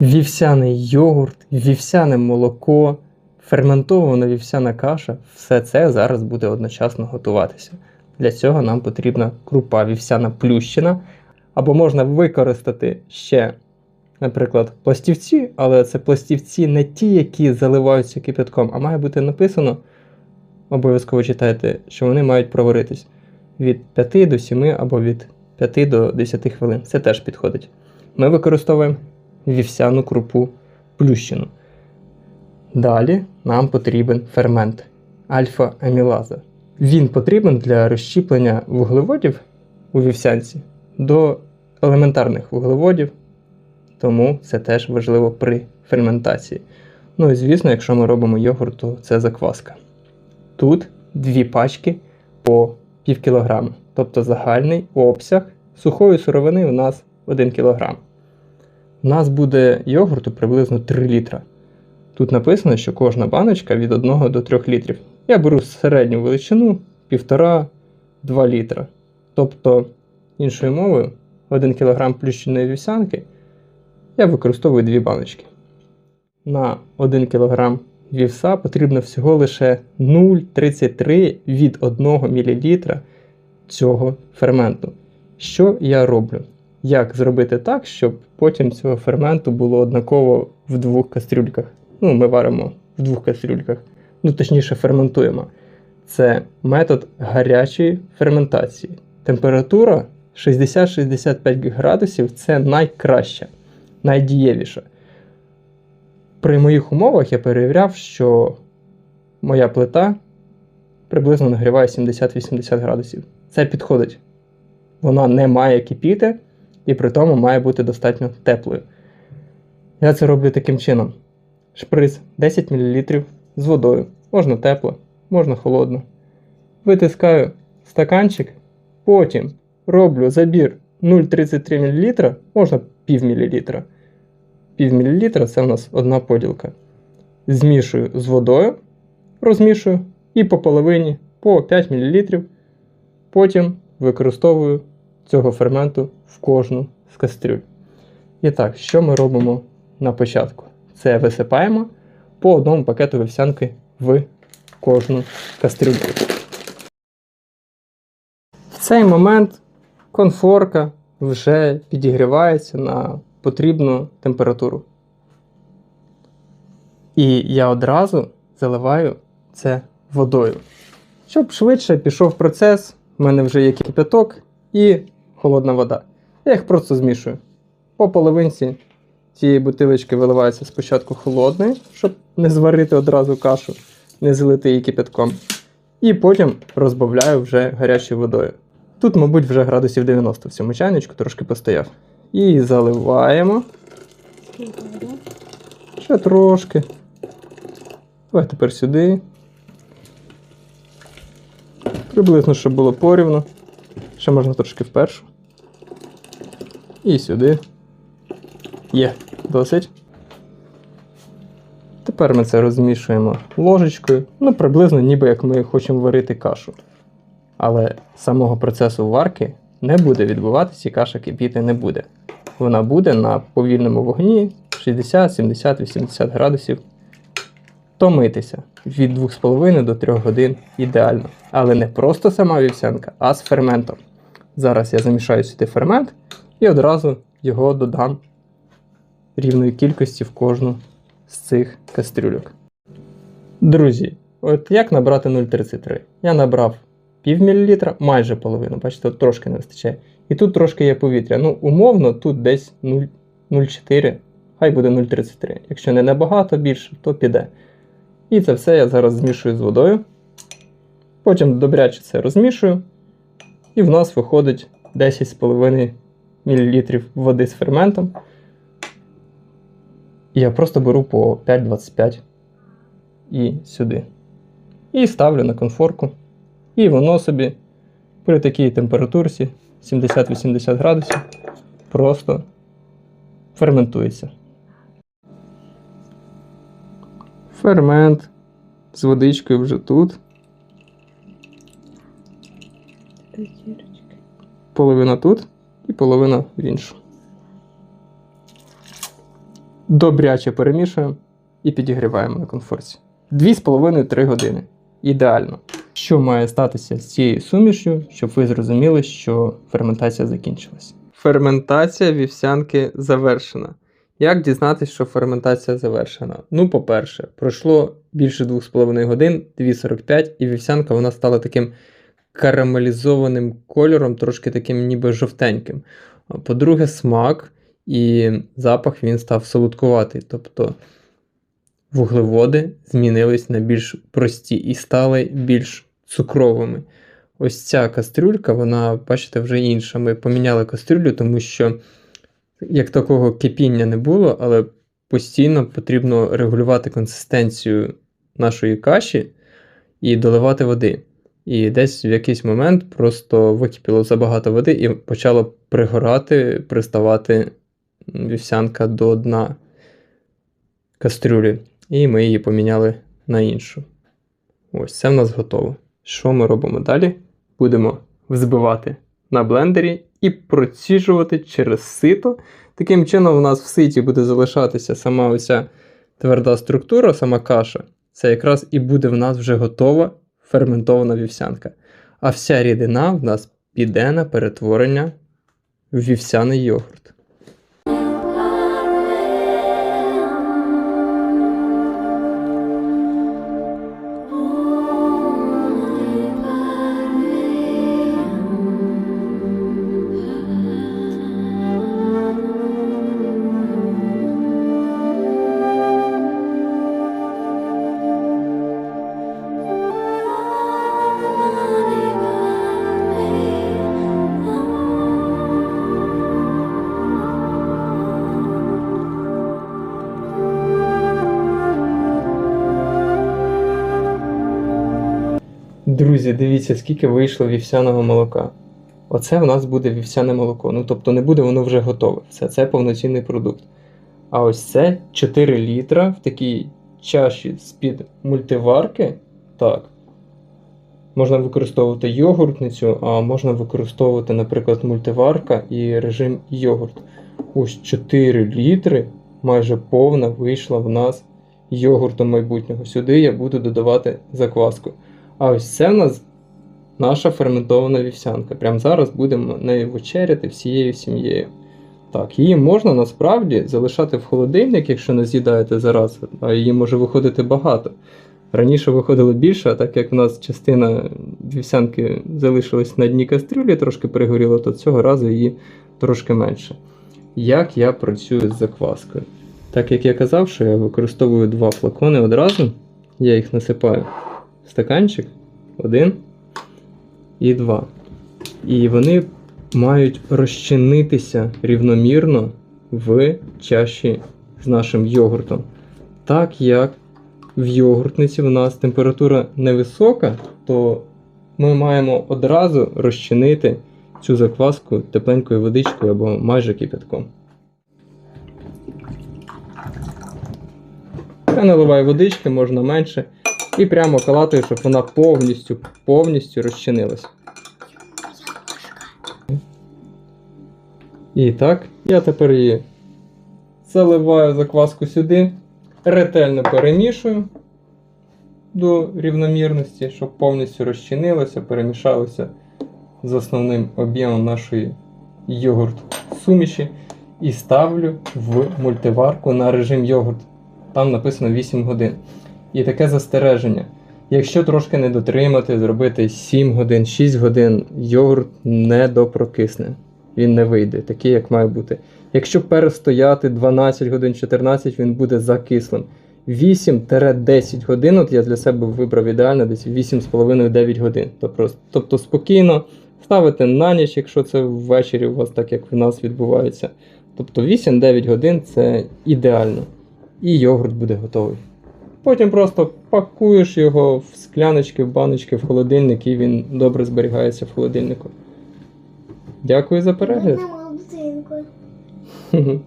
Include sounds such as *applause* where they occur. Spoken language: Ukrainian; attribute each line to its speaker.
Speaker 1: Вівсяний йогурт, вівсяне молоко, ферментована вівсяна каша все це зараз буде одночасно готуватися. Для цього нам потрібна крупа вівсяна плющена, або можна використати ще, наприклад, пластівці, але це пластівці не ті, які заливаються кипятком, а має бути написано, обов'язково читайте, що вони мають проваритись від 5 до 7 або від 5 до 10 хвилин. Це теж підходить. Ми використовуємо вівсяну крупу плющену. Далі нам потрібен фермент альфа-амілаза. Він потрібен для розщіплення вуглеводів у вівсянці до елементарних вуглеводів, тому це теж важливо при ферментації. Ну і звісно, якщо ми робимо йогурт, то це закваска. Тут дві пачки по пів кілограма, тобто загальний обсяг сухої сировини у нас 1 кілограм. У нас буде йогурту приблизно 3 літра. Тут написано, що кожна баночка від 1 до 3 літрів. Я беру середню величину 1,5-2 літра. Тобто, іншою мовою, 1 кг плющеної вівсянки я використовую 2 баночки. На 1 кг вівса потрібно всього лише 0,33 від 1 мл цього ферменту. Що я роблю? Як зробити так, щоб потім цього ферменту було однаково в двох кастрюльках? Ну, ми варимо в двох кастрюльках. Ну, точніше, ферментуємо. Це метод гарячої ферментації. Температура 60-65 градусів це найкраща, найдієвіша. При моїх умовах я перевіряв, що моя плита приблизно нагріває 70-80 градусів. Це підходить. Вона не має кипіти і при тому має бути достатньо теплою. Я це роблю таким чином: шприц 10 мл з водою. Можна тепло, можна холодно. Витискаю стаканчик, потім роблю забір 0,33 мл, можна пів мл. Пів мл це у нас одна поділка. Змішую з водою, розмішую і по половині по 5 мл. Потім використовую цього ферменту в кожну з кастрюль. І так, що ми робимо на початку? Це висипаємо по одному пакету вівсянки в кожну кастрюльку. В цей момент конфорка вже підігрівається на потрібну температуру. І я одразу заливаю це водою. Щоб швидше пішов процес, в мене вже є кипяток і холодна вода. Я їх просто змішую. По половинці цієї бутилочки виливається спочатку холодною, щоб не зварити одразу кашу, не залити її кипятком. І потім розбавляю вже гарячою водою. Тут, мабуть, вже градусів 90 в цьому чайничку, трошки постояв. І заливаємо. Ще трошки. Давай тепер сюди. Приблизно, щоб було порівно. Ще можна трошки впершу. І сюди. Є, досить. Тепер ми це розмішуємо ложечкою. Ну, приблизно, ніби як ми хочемо варити кашу. Але самого процесу варки не буде відбуватися і каша кипіти не буде. Вона буде на повільному вогні 60, 70, 80 градусів. Томитися від 2,5 до 3 годин ідеально. Але не просто сама вівсянка, а з ферментом. Зараз я замішаю сюди фермент і одразу його додам рівної кількості в кожну з цих кастрюльок. Друзі, от як набрати 0,33? Я набрав пів мілілітра, майже половину, бачите, трошки не вистачає. І тут трошки є повітря. Ну, умовно, тут десь 0,04, хай буде 0,33. Якщо не набагато більше, то піде. І це все я зараз змішую з водою. Потім добряче це розмішую. І в нас виходить 10,5 мл води з ферментом. Я просто беру по 5,25 і сюди. І ставлю на конфорку. І воно собі при такій температурці 70-80 градусів просто ферментується. Фермент з водичкою вже тут. Половина тут і половина в іншу. Добряче перемішуємо і підігріваємо на конфорці. 2,5-3 години. Ідеально. Що має статися з цією сумішю, щоб ви зрозуміли, що ферментація закінчилась? Ферментація вівсянки завершена. Як дізнатися, що ферментація завершена? Ну, по-перше, пройшло більше 2,5 годин, 2,45, і вівсянка вона стала таким карамелізованим кольором, трошки таким ніби жовтеньким. По-друге, смак і запах він став солодкуватий. Тобто вуглеводи змінились на більш прості і стали більш цукровими. Ось ця кастрюлька, вона, бачите, вже інша. Ми поміняли кастрюлю, тому що як такого кипіння не було, але постійно потрібно регулювати консистенцію нашої каші і доливати води. І десь в якийсь момент просто википіло забагато води і почало пригорати, приставати вівсянка до дна кастрюлі. І ми її поміняли на іншу. Ось це в нас готово. Що ми робимо далі? Будемо взбивати на блендері і проціжувати через сито. Таким чином, у нас в ситі буде залишатися сама оця тверда структура, сама каша. Це якраз і буде в нас вже готова ферментована вівсянка. А вся рідина в нас піде на перетворення в вівсяний йогурт. Друзі, дивіться, скільки вийшло вівсяного молока. Оце в нас буде вівсяне молоко. Ну тобто не буде воно вже готове. Все це повноцінний продукт. А ось це 4 літра в такій чаші з-під мультиварки. Так. Можна використовувати йогуртницю, а можна використовувати, наприклад, мультиварка і режим йогурт. Ось 4 літри, майже повна, вийшла в нас йогурту майбутнього. Сюди я буду додавати закваску. А ось це в нас наша ферментована вівсянка. Прямо зараз будемо нею вечеряти всією сім'єю. Так, її можна насправді залишати в холодильник, якщо не з'їдаєте зараз, а її може виходити багато. Раніше виходило більше, а так як в нас частина вівсянки залишилась на дні кастрюлі, трошки перегоріла, то цього разу її трошки менше. Як я працюю з закваскою? Так як я казав, що я використовую два флакони одразу, я їх насипаю стаканчик, один і два. І вони мають розчинитися рівномірно в чаші з нашим йогуртом. Так як в йогуртниці в нас температура невисока, то ми маємо одразу розчинити цю закваску тепленькою водичкою або майже кипятком. Я наливаю водички, можна менше, і прямо калатую, щоб вона повністю повністю розчинилась. І так, я тепер її заливаю закваску сюди, ретельно перемішую до рівномірності, щоб повністю розчинилося, перемішалося з основним об'ємом нашої йогурт суміші. І ставлю в мультиварку на режим йогурт. Там написано 8 годин. І таке застереження. Якщо трошки не дотримати, зробити 7 годин, 6 годин, йогурт не допрокисне. Він не вийде, такий, як має бути. Якщо перестояти 12 годин, 14, він буде закислим. 8-10 годин, от я для себе вибрав ідеально десь 8,5-9 годин. Тобто, спокійно ставити на ніч, якщо це ввечері у вас так, як в нас відбувається. Тобто 8-9 годин це ідеально. І йогурт буде готовий. Потім просто пакуєш його в скляночки, в баночки, в холодильник, і він добре зберігається в холодильнику. Дякую за перегляд. *laughs*